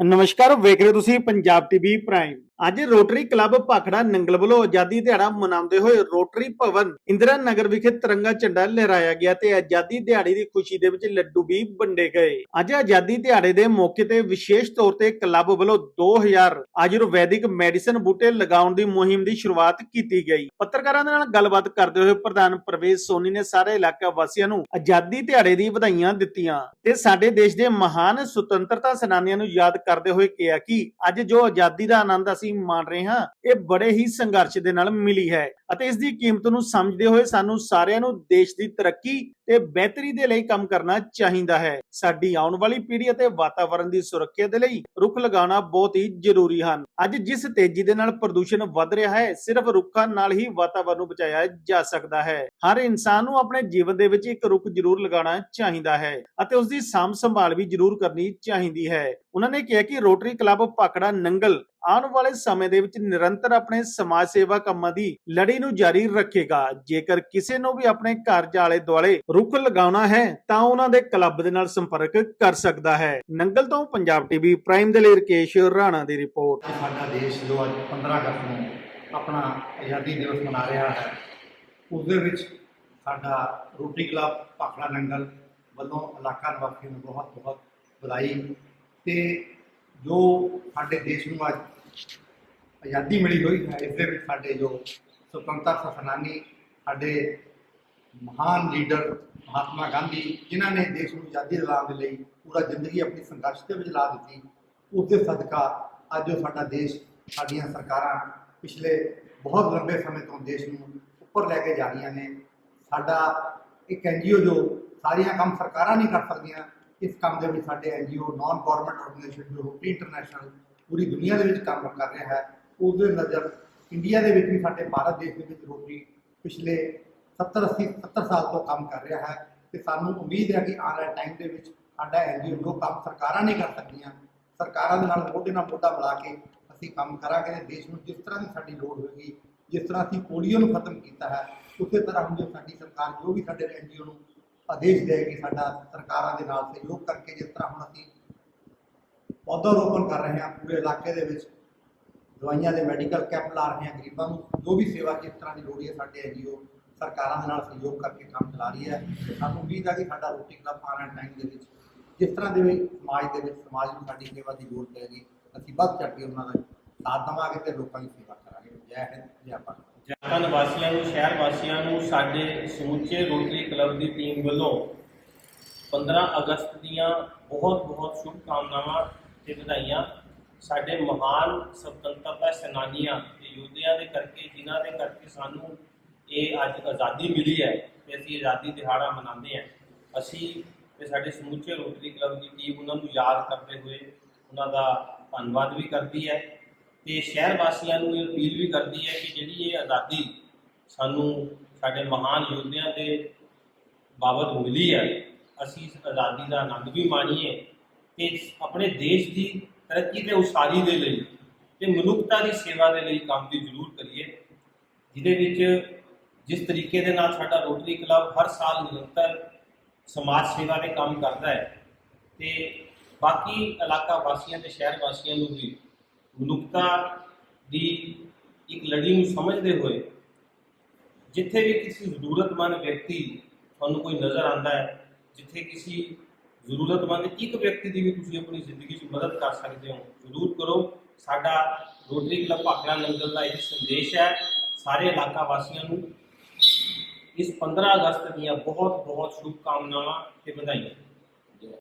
ਨਮਸਕਾਰ ਵੇਖ ਰਹੇ ਹੋ ਤੁਸੀਂ ਪੰਜਾਬ ਟੀਵੀ ਪ੍ਰਾਈਮ ਅੱਜ ਰੋਟਰੀ ਕਲੱਬ ਭਾਖੜਾ ਨੰਗਲ ਵੱਲੋਂ ਆਜ਼ਾਦੀ ਦਿਹਾੜਾ ਮਨਾਉਂਦੇ ਹੋਏ ਰੋਟਰੀ ਭਵਨ ਇੰਦਰਾ ਨਗਰ ਵਿਖੇ ਤਿਰੰਗਾ ਝੰਡਾ ਲਹਿਰਾਇਆ ਗਿਆ ਤੇ ਆਜ਼ਾਦੀ ਦਿਹਾੜੀ ਦੀ ਖੁਸ਼ੀ ਦੇ ਵਿੱਚ ਲੱਡੂ ਵੀ ਵੰਡੇ ਗਏ। ਅੱਜ ਆਜ਼ਾਦੀ ਦਿਹਾੜੇ ਦੇ ਮੌਕੇ ਤੇ ਵਿਸ਼ੇਸ਼ ਤੌਰ ਤੇ ਕਲੱਬ ਵੱਲੋਂ 2000 ਆਯੁਰਵੈਦਿਕ ਮੈਡੀਸਨ ਬੂਟੇ ਲਗਾਉਣ ਦੀ ਮੁਹਿੰਮ ਦੀ ਸ਼ੁਰੂਆਤ ਕੀਤੀ ਗਈ। ਪੱਤਰਕਾਰਾਂ ਦੇ ਨਾਲ ਗੱਲਬਾਤ ਕਰਦੇ ਹੋਏ ਪ੍ਰਧਾਨ ਪ੍ਰਵੇਸ਼ ਸੋਨੀ ਨੇ ਸਾਰੇ ਇਲਾਕਾ ਵਾਸੀਆਂ ਨੂੰ ਆਜ਼ਾਦੀ ਦਿਹਾੜੇ ਦੀ ਵਧਾਈਆਂ ਦਿੱਤੀਆਂ ਤੇ ਸਾਡੇ ਦੇਸ਼ ਦੇ ਮਹਾਨ ਸੁਤੰਤਰਤਾ ਸੈਨਾਨੀਆਂ ਨੂੰ ਯਾਦ ਕਰਦੇ ਹੋਏ ਕਿਹਾ ਕਿ ਅੱਜ ਜੋ ਆਜ਼ਾਦੀ ਦਾ ਆਨੰਦ ਅਸੀਂ ਮਾਣ ਰਹੇ ਹਾਂ, ਇਹ ਬੜੇ ਹੀ ਸੰਘਰਸ਼ ਦੇ ਨਾਲ ਮਿਲੀ ਹੈ ਅਤੇ ਇਸ ਦੀ ਕੀਮਤ ਨੂੰ ਸਮਝਦੇ ਹੋਏ ਸਾਨੂੰ ਸਾਰਿਆਂ ਨੂੰ ਦੇਸ਼ ਦੀ ਤਰੱਕੀ ਤੇ ਬਿਹਤਰੀ ਦੇ ਲਈ ਕੰਮ ਕਰਨਾ ਚਾਹੀਦਾ ਹੈ। ਸਾਡੀ ਆਉਣ ਵਾਲੀ ਪੀੜ੍ਹੀ ਅਤੇ ਵਾਤਾਵਰਣ ਦੀ ਸੁਰੱਖਿਆ ਦੇ ਲਈ ਰੁੱਖ ਲਗਾਉਣਾ ਬਹੁਤ ਹੀ ਜ਼ਰੂਰੀ ਹਨ। ਅੱਜ ਜਿਸ ਤੇਜ਼ੀ ਦੇ ਨਾਲ ਪ੍ਰਦੂਸ਼ਣ ਵੱਧ ਰਿਹਾ ਹੈ, ਸਿਰਫ ਰੁੱਖਾਂ ਨਾਲ ਹੀ ਵਾਤਾਵਰਣ ਨੂੰ ਬਚਾਇਆ ਜਾ ਸਕਦਾ ਹੈ। ਹਰ ਇਨਸਾਨ ਨੂੰ ਆਪਣੇ ਜੀਵਨ ਦੇ ਵਿੱਚ ਇੱਕ ਰੁੱਖ ਜ਼ਰੂਰ ਲਗਾਉਣਾ ਚਾਹੀਦਾ ਹੈ ਅਤੇ ਉਸ ਦੀ ਸਾਂਭ ਸੰਭਾਲ ਵੀ ਜ਼ਰੂਰ ਕਰਨੀ ਚਾਹੀਦੀ ਹੈ। ਉਹਨਾਂ ਨੇ ਕਿਹਾ ਕਿ ਰੋਟਰੀ ਕਲੱਬ ਪਾਕੜਾ ਨੰਗਲ ਆਉਣ ਵਾਲੇ ਸਮੇਂ ਦੇ ਵਿੱਚ ਨਿਰੰਤਰ ਆਪਣੇ ਸਮਾਜ ਸੇਵਾ ਕੰਮਾਂ ਦੀ ਲੜੀ ਨੂੰ ਜਾਰੀ ਰੱਖੇਗਾ। ਜੇਕਰ ਕਿਸੇ ਨੂੰ ਵੀ ਆਪਣੇ ਘਰ ਆਲੇ ਦੁਆਲੇ ਰੁੱਖ ਲਗਾਉਣਾ ਹੈ, ਤਾਂ ਉਹਨਾਂ ਦੇ ਕਲੱਬ ਦੇ ਨਾਲ ਸੰਪਰਕ ਕਰ ਸਕਦਾ ਹੈ। ਨੰਗਲ ਤੋਂ ਪੰਜਾਬ ਟੀਵੀ ਪ੍ਰਾਈਮ ਦੇ ਲਈ ਰਕੇਸ਼ ਰਾਣਾ ਦੀ ਰਿਪੋਰਟ। ਸਾਡਾ ਦੇਸ਼ ਜੋ ਅੱਜ 15 ਅਗਸਤ ਨੂੰ ਆਪਣਾ ਆਜ਼ਾਦੀ ਦਿਵਸ ਮਨਾ ਰਿਹਾ ਹੈ ਉਸ ਦੇ ਵਿੱਚ ਸਾਡਾ ਰੋਟਰੀ ਕਲੱਬ ਭਾਖੜਾ ਨੰਗਲ ਵੱਲੋਂ ਇਲਾਕਾ ਨਿਵਾਸੀਆਂ ਨੂੰ ਬਹੁਤ ਬਹੁਤ ਵਧਾਈ ਤੇ ਜੋ ਸਾਡੇ ਦੇਸ਼ ਨੂੰ ਅੱਜ ਆਜ਼ਾਦੀ ਮਿਲੀ ਹੋਈ ਹੈ, ਇਸ ਦੇ ਵਿੱਚ ਸਾਡੇ ਜੋ ਸੁਤੰਤਰਤਾ ਸੈਨਾਨੀ ਸਾਡੇ ਮਹਾਨ ਲੀਡਰ ਮਹਾਤਮਾ ਗਾਂਧੀ, ਜਿਨ੍ਹਾਂ ਨੇ ਦੇਸ਼ ਨੂੰ ਆਜ਼ਾਦੀ ਦਿਲਾਉਣ ਦੇ ਲਈ ਪੂਰਾ ਜ਼ਿੰਦਗੀ ਆਪਣੀ ਸੰਘਰਸ਼ ਦੇ ਵਿੱਚ ਲਾ ਦਿੱਤੀ ਉਸ ਦੇ ਸਦਕਾ ਅੱਜ ਉਹ ਸਾਡਾ ਦੇਸ਼, ਸਾਡੀਆਂ ਸਰਕਾਰਾਂ ਪਿਛਲੇ ਬਹੁਤ ਲੰਬੇ ਸਮੇਂ ਤੋਂ ਦੇਸ਼ ਨੂੰ ਉੱਪਰ ਲੈ ਕੇ ਜਾ ਰਹੀਆਂ ਨੇ। ਸਾਡਾ ਇੱਕ ਐਨਜੀਓ ਜੋ ਸਾਰੀਆਂ ਕੰਮ ਸਰਕਾਰਾਂ ਨਹੀਂ ਕਰ ਸਕਦੀਆਂ, ਇਸ ਕੰਮ ਦੇ ਵਿੱਚ ਸਾਡੇ ਐਨਜੀਓ ਨਾਨ ਗਵਰਨਮੈਂਟ ਆਰਗੇਨਾਈਜੇਸ਼ਨ ਜੋ ਰੋਟੀ ਇੰਟਰਨੈਸ਼ਨਲ ਪੂਰੀ ਦੁਨੀਆ ਦੇ ਵਿੱਚ ਕੰਮ ਕਰ ਰਿਹਾ ਹੈ ਉਸ ਦੇ ਨਜ਼ਰ ਇੰਡੀਆ ਦੇ ਵਿੱਚ ਵੀ ਸਾਡੇ ਭਾਰਤ ਦੇਸ਼ ਦੇ ਵਿੱਚ ਰੋਟੀ ਪਿਛਲੇ 70 80 70 ਸਾਲ ਤੋਂ ਕੰਮ ਕਰ ਰਿਹਾ ਹੈ ਤੇ ਸਾਨੂੰ ਉਮੀਦ ਹੈ ਕਿ ਆਉਣ ਵਾਲੇ ਟਾਈਮ ਦੇ ਵਿੱਚ ਸਾਡਾ ਐਨਜੀਓ ਜੋ ਕੰਮ ਸਰਕਾਰਾਂ ਨਹੀਂ ਕਰ ਸਕਦੀਆਂ, ਸਰਕਾਰਾਂ ਦੇ ਨਾਲ ਮੋਢੇ ਨਾਲ ਮੋਢਾ ਮਿਲਾ ਕੇ ਅਸੀਂ ਕੰਮ ਕਰਾਂਗੇ ਤੇ ਦੇਸ਼ ਨੂੰ ਜਿਸ ਤਰ੍ਹਾਂ ਦੀ ਸਾਡੀ ਲੋੜ ਹੋਏਗੀ, ਜਿਸ ਤਰ੍ਹਾਂ ਅਸੀਂ ਪੋਲੀਓ ਨੂੰ ਖਤਮ ਕੀਤਾ ਹੈ, ਉਸੇ ਤਰ੍ਹਾਂ ਹੁਣ ਜੋ ਸਾਡੀ ਸਰਕਾਰ ਜੋ ਵੀ ਸਾਡੇ ਐਨਜੀਓ ਨੂੰ ਆਦੇਸ਼ ਦੇਗੀ ਸਾਡਾ ਸਰਕਾਰਾਂ ਦੇ ਨਾਲ ਸਹਿਯੋਗ ਕਰਕੇ ਜਿਸ ਤਰ੍ਹਾਂ ਹੁਣ ਅਸੀਂ ਪੌਦਾ ਰੋਪਣ ਕਰ ਰਹੇ ਹਾਂ ਪੂਰੇ ਇਲਾਕੇ ਦੇ ਵਿੱਚ, ਦਵਾਈਆਂ ਦੇ ਮੈਡੀਕਲ ਕੈਂਪ ਲਾ ਰਹੇ ਹਾਂ, ਗਰੀਬਾਂ ਨੂੰ ਜੋ ਵੀ ਸੇਵਾ ਜਿਸ ਤਰ੍ਹਾਂ ਦੀ ਲੋੜ ਹੈ ਸਾਡੇ ਐਨਜੀਓ ਸਰਕਾਰਾਂ ਦੇ ਨਾਲ ਸਹਿਯੋਗ ਕਰਕੇ ਕੰਮ ਚਲਾ ਰਹੀ ਹੈ ਸਾਨੂੰ ਉਮੀਦ ਹੈ ਕਿ ਸਾਡਾ ਰੋਟੀ ਕਲੱਬ ਆਉਣ ਵਾਲੇ ਟਾਈਮ ਦੇ ਵਿੱਚ ਜਿਸ ਤਰ੍ਹਾਂ ਦੇ ਸਮਾਜ ਦੇ ਵਿੱਚ ਸਮਾਜ ਨੂੰ ਸਾਡੀ ਸੇਵਾ ਦੀ ਲੋੜ ਪਏਗੀ ਅਸੀਂ ਵੱਧ ਚੜ੍ਹ ਕੇ ਉਹਨਾਂ ਦਾ ਸਾਥ ਦੇਵਾਂਗੇ ਤੇ ਲੋਕਾਂ ਦੀ ਸੇਵਾ ਕਰਾਂਗੇ। ਜੈ ਹਿੰਦ, ਜੈ ਭਾਰਤ। ਜਨਤਾ ਵਾਸੀਆਂ ਨੂੰ, ਸ਼ਹਿਰ ਵਾਸੀਆਂ ਨੂੰ, ਸਾਡੇ ਸਮੁੱਚੇ ਰੋਟਰੀ ਕਲੱਬ ਦੀ ਟੀਮ ਵੱਲੋਂ 15 ਅਗਸਤ ਦੀਆਂ ਬਹੁਤ ਬਹੁਤ ਸ਼ੁਭ ਕਾਮਨਾਵਾਂ ਤੇ ਵਧਾਈਆਂ। ਸਾਡੇ ਮਹਾਨ ਸੁਤੰਤਰਤਾ ਸੈਨਾਨੀਆਂ ਤੇ ਯੋਧਿਆਂ ਦੇ ਕਰਕੇ, ਜਿਨ੍ਹਾਂ ਦੇ ਕਰਕੇ ਸਾਨੂੰ ਇਹ ਅੱਜ ਆਜ਼ਾਦੀ ਮਿਲੀ ਹੈ ਤੇ ਅਸੀਂ ਆਜ਼ਾਦੀ ਦਿਹਾੜਾ ਮਨਾਉਂਦੇ ਹਾਂ। ਅਸੀਂ ਤੇ ਸਾਡੇ ਸਮੁੱਚੇ ਰੋਟਰੀ ਕਲੱਬ ਦੀ ਟੀਮ ਉਹਨਾਂ ਨੂੰ ਯਾਦ ਕਰਦੇ ਹੋਏ ਉਹਨਾਂ ਦਾ ਧੰਨਵਾਦ ਵੀ ਕਰਦੀ ਹੈ ਤੇ ਸ਼ਹਿਰ ਵਾਸੀਆਂ ਨੂੰ ਇਹ ਅਪੀਲ ਵੀ ਕਰਦੀ ਹੈ ਕਿ ਜਿਹੜੀ ਇਹ ਆਜ਼ਾਦੀ ਸਾਨੂੰ ਸਾਡੇ ਮਹਾਨ ਯੋਧਿਆਂ ਦੇ ਬਾਬਤ ਮਿਲੀ ਹੈ, ਅਸੀਂ ਇਸ ਆਜ਼ਾਦੀ ਦਾ ਆਨੰਦ ਵੀ ਮਾਣੀਏ ਤੇ ਆਪਣੇ ਦੇਸ਼ ਦੀ ਤਰੱਕੀ ਤੇ ਉਸਾਰੀ ਦੇ ਲਈ ਤੇ ਮਨੁੱਖਤਾ ਦੀ ਸੇਵਾ ਦੇ ਲਈ ਕੰਮ ਦੀ ਜ਼ਰੂਰ ਕਰੀਏ, ਜਿਹਦੇ ਵਿੱਚ ਜਿਸ ਤਰੀਕੇ ਦੇ ਨਾਲ ਸਾਡਾ ਰੋਟਰੀ ਕਲੱਬ ਹਰ ਸਾਲ ਨਿਰੰਤਰ ਸਮਾਜ ਸੇਵਾ ਦੇ ਕੰਮ ਕਰਦਾ ਹੈ ਤੇ ਬਾਕੀ ਇਲਾਕਾ ਵਾਸੀਆਂ ਤੇ ਸ਼ਹਿਰ ਵਾਸੀਆਂ ਨੂੰ ਵੀ ਮਨੁੱਖਤਾ ਦੀ ਇੱਕ ਲੜੀ ਨੂੰ ਸਮਝਦੇ ਹੋਏ ਜਿੱਥੇ ਵੀ ਕਿਸੇ ਜ਼ਰੂਰਤਮੰਦ ਵਿਅਕਤੀ ਤੁਹਾਨੂੰ ਕੋਈ ਨਜ਼ਰ ਆਉਂਦਾ ਹੈ, ਜਿੱਥੇ ਕਿਸੇ ਜ਼ਰੂਰਤਮੰਦ ਇੱਕ ਵਿਅਕਤੀ ਦੀ ਵੀ ਤੁਸੀਂ ਆਪਣੀ ਜ਼ਿੰਦਗੀ 'ਚ ਮਦਦ ਕਰ ਸਕਦੇ ਹੋ, ਜ਼ਰੂਰ ਕਰੋ। ਸਾਡਾ ਰੋਟਰੀ ਕਲੱਬ ਭਾਖੜਾ ਨੰਗਲ ਦਾ ਇਹ ਸੰਦੇਸ਼ ਹੈ। ਸਾਰੇ ਇਲਾਕਾ ਵਾਸੀਆਂ ਨੂੰ ਇਸ 15 ਅਗਸਤ ਦੀਆਂ ਬਹੁਤ ਬਹੁਤ ਸ਼ੁਭ ਕਾਮਨਾਵਾਂ ਤੇ ਵਧਾਈਆਂ।